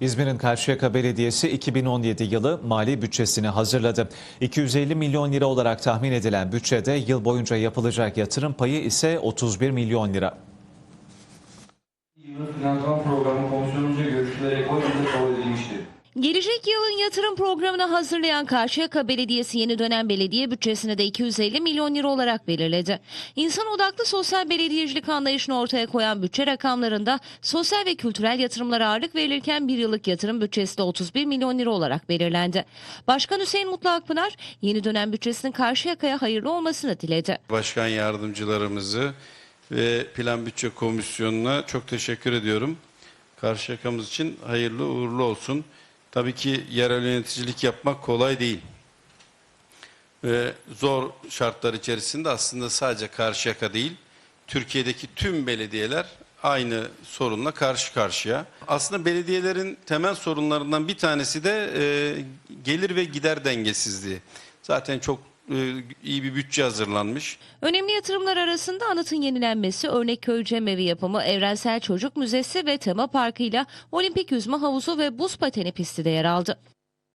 İzmir'in Karşıyaka Belediyesi 2017 yılı mali bütçesini hazırladı. 250 milyon lira olarak tahmin edilen bütçede yıl boyunca yapılacak yatırım payı ise 31 milyon lira. Gelecek yılın yatırım programını hazırlayan Karşıyaka Belediyesi yeni dönem belediye bütçesini de 250 milyon lira olarak belirledi. İnsan odaklı sosyal belediyecilik anlayışını ortaya koyan bütçe rakamlarında sosyal ve kültürel yatırımlara ağırlık verilirken bir yıllık yatırım bütçesi de 31 milyon lira olarak belirlendi. Başkan Hüseyin Mutlu Akpınar yeni dönem bütçesinin Karşıyaka'ya hayırlı olmasını diledi. Başkan yardımcılarımızı ve Plan Bütçe Komisyonu'na çok teşekkür ediyorum. Karşıyaka'mız için hayırlı uğurlu olsun. Tabii ki yerel yöneticilik yapmak kolay değil. Ve zor şartlar içerisinde aslında sadece Karşıyaka değil, Türkiye'deki tüm belediyeler aynı sorunla karşı karşıya. Aslında belediyelerin temel sorunlarından bir tanesi de e, gelir ve gider dengesizliği. Zaten çok iyi bir bütçe hazırlanmış. Önemli yatırımlar arasında anıtın yenilenmesi, örnek köy cemevi yapımı, evrensel çocuk müzesi ve tema parkıyla olimpik yüzme havuzu ve buz pateni pisti de yer aldı.